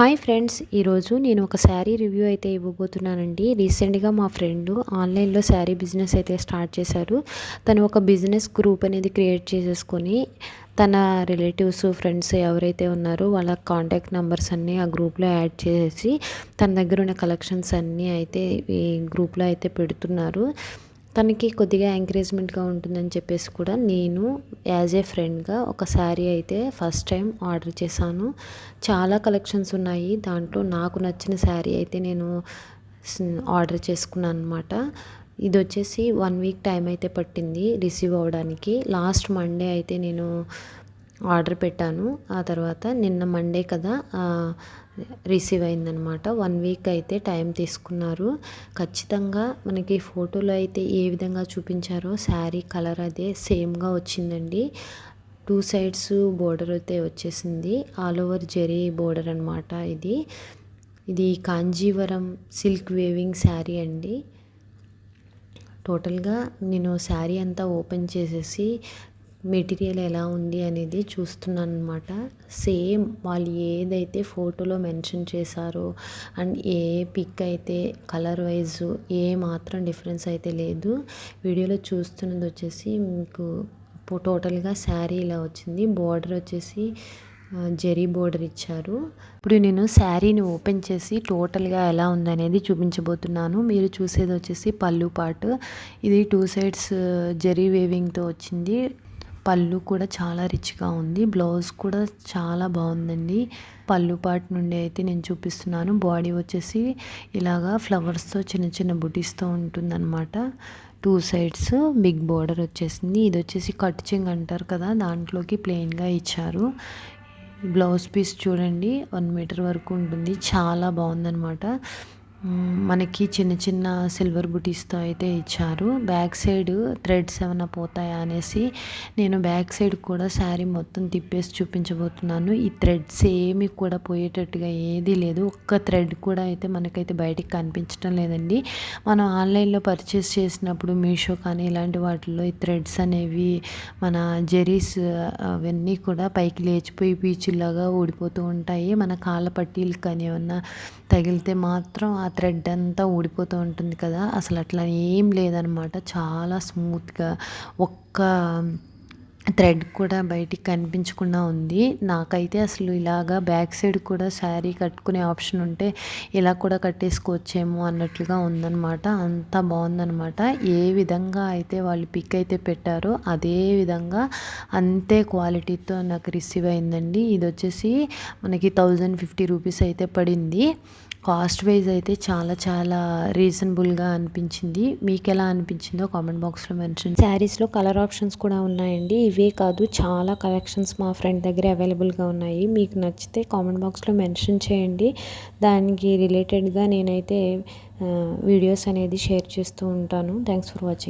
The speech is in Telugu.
హాయ్ ఫ్రెండ్స్ ఈరోజు నేను ఒక శారీ రివ్యూ అయితే ఇవ్వబోతున్నానండి. రీసెంట్గా మా ఫ్రెండ్ ఆన్లైన్లో శారీ బిజినెస్ అయితే స్టార్ట్ చేశారు. తను ఒక బిజినెస్ గ్రూప్ అనేది క్రియేట్ చేసేసుకొని తన రిలేటివ్స్ ఫ్రెండ్స్ ఎవరైతే ఉన్నారో వాళ్ళ కాంటాక్ట్ నెంబర్స్ అన్నీ ఆ గ్రూప్లో యాడ్ చేసి తన దగ్గర ఉన్న కలెక్షన్స్ అన్నీ అయితే ఈ గ్రూప్లో అయితే పెడుతున్నారు. తనకి కొద్దిగా ఎంకరేజ్మెంట్గా ఉంటుందని చెప్పేసి కూడా నేను యాజ్ ఏ ఫ్రెండ్గా ఒక శారీ అయితే ఫస్ట్ టైం ఆర్డర్ చేశాను. చాలా కలెక్షన్స్ ఉన్నాయి. దాంట్లో నాకు నచ్చిన శారీ అయితే నేను ఆర్డర్ చేసుకున్నాను అనమాట ఇది వచ్చేసి వన్ వీక్ టైం అయితే పట్టింది రిసీవ్ అవ్వడానికి. లాస్ట్ మండే అయితే నేను ఆర్డర్ పెట్టాను. ఆ తర్వాత నిన్న మండే కదా రిసీవ్ అయిందనమాట వన్ వీక్ అయితే టైం తీసుకున్నారు. ఖచ్చితంగా మనకి ఫోటోలో అయితే ఏ విధంగా చూపించారో శారీ కలర్ అదే సేమ్గా వచ్చిందండి. టూ సైడ్స్ బోర్డర్ అయితే వచ్చేసింది. ఆల్ ఓవర్ జెరీ బోర్డర్ అనమాట ఇది. ఇది కాంజీవరం సిల్క్ వేవింగ్ శారీ అండి. టోటల్గా నేను శారీ అంతా ఓపెన్ చేసేసి మెటీరియల్ ఎలా ఉంది అనేది చూస్తున్నాను అనమాట సేమ్ వాళ్ళు ఏదైతే ఫోటోలో మెన్షన్ చేశారో అండ్ ఏ పిక్ అయితే కలర్ వైజ్ ఏ మాత్రం డిఫరెన్స్ అయితే లేదు వీడియోలో చూస్తున్నది వచ్చేసి మీకు టోటల్గా శారీ ఇలా వచ్చింది. బార్డర్ వచ్చేసి జెరీ బోర్డర్ ఇచ్చారు. ఇప్పుడు నేను శారీని ఓపెన్ చేసి టోటల్గా ఎలా ఉందనేది చూపించబోతున్నాను. మీరు చూసేది వచ్చేసి పళ్ళు పాటు. ఇది టూ సైడ్స్ జెరీ వేవింగ్తో వచ్చింది. పళ్ళు కూడా చాలా రిచ్గా ఉంది. బ్లౌజ్ కూడా చాలా బాగుందండి. పళ్ళు పార్ట్ నుండి అయితే నేను చూపిస్తున్నాను. బాడీ వచ్చేసి ఇలాగా ఫ్లవర్స్తో చిన్న చిన్న బుటీస్తో ఉంటుందన్నమాట. టూ సైడ్స్ బిగ్ బార్డర్ వచ్చేసింది. ఇది వచ్చేసి కట్ చింగ్ అంటారు కదా దాంట్లోకి ప్లెయిన్గా ఇచ్చారు. బ్లౌజ్ పీస్ చూడండి వన్ మీటర్ వరకు ఉంటుంది. చాలా బాగుందనమాట మనకి చిన్న చిన్న సిల్వర్ బుటీస్తో అయితే ఇచ్చారు. బ్యాక్ సైడ్ థ్రెడ్స్ ఏమైనా పోతాయా అనేసి నేను బ్యాక్ సైడ్ కూడా శారీ మొత్తం తిప్పేసి చూపించబోతున్నాను. ఈ థ్రెడ్స్ ఏమి కూడా పోయేటట్టుగా ఏదీ లేదు. ఒక్క థ్రెడ్ కూడా అయితే మనకైతే బయటికి కనిపించడం లేదండి. మనం ఆన్లైన్లో పర్చేస్ చేసినప్పుడు మీషో కానీ ఇలాంటి వాటిల్లో ఈ థ్రెడ్స్ అనేవి మన జెరీస్ అవన్నీ కూడా పైకి లేచిపోయి పీచులాగా ఊడిపోతూ ఉంటాయి. మన కాళ్ళ పట్టీలు కానీ ఏమన్నా తగిలితే మాత్రం ఆ థ్రెడ్ అంతా ఊడిపోతూ ఉంటుంది కదా అసలు అట్లా ఏం లేదనమాట. చాలా స్మూత్గా ఒక్క థ్రెడ్ కూడా బయటికి కనిపించకుండా ఉంది. నాకైతే అసలు ఇలాగా బ్యాక్ సైడ్ కూడా శారీ కట్టుకునే ఆప్షన్ ఉంటే ఇలా కూడా కట్టేసుకోవచ్చేమో అన్నట్లుగా ఉందన్నమాట అంత బాగుందనమాట. ఏ విధంగా అయితే వాళ్ళు పిక్ అయితే పెట్టారో అదే విధంగా అంతే క్వాలిటీతో నాకు రిసీవ్ అయిందండి. ఇది వచ్చేసి మనకి థౌజండ్ ఫిఫ్టీ రూపీస్ అయితే పడింది. కాస్ట్ వైజ్ అయితే చాలా చాలా రీజనబుల్గా అనిపించింది. మీకు ఎలా అనిపించిందో కామెంట్ బాక్స్లో మెన్షన్ శారీస్లో కలర్ ఆప్షన్స్ కూడా ఉన్నాయండి. ఇవే కాదు చాలా కలెక్షన్స్ మా ఫ్రెండ్ దగ్గర అవైలబుల్గా ఉన్నాయి. మీకు నచ్చితే కామెంట్ బాక్స్లో మెన్షన్ చేయండి. దానికి రిలేటెడ్గా నేనైతే వీడియోస్ అనేది షేర్ చేస్తూ ఉంటాను. Thanks for watching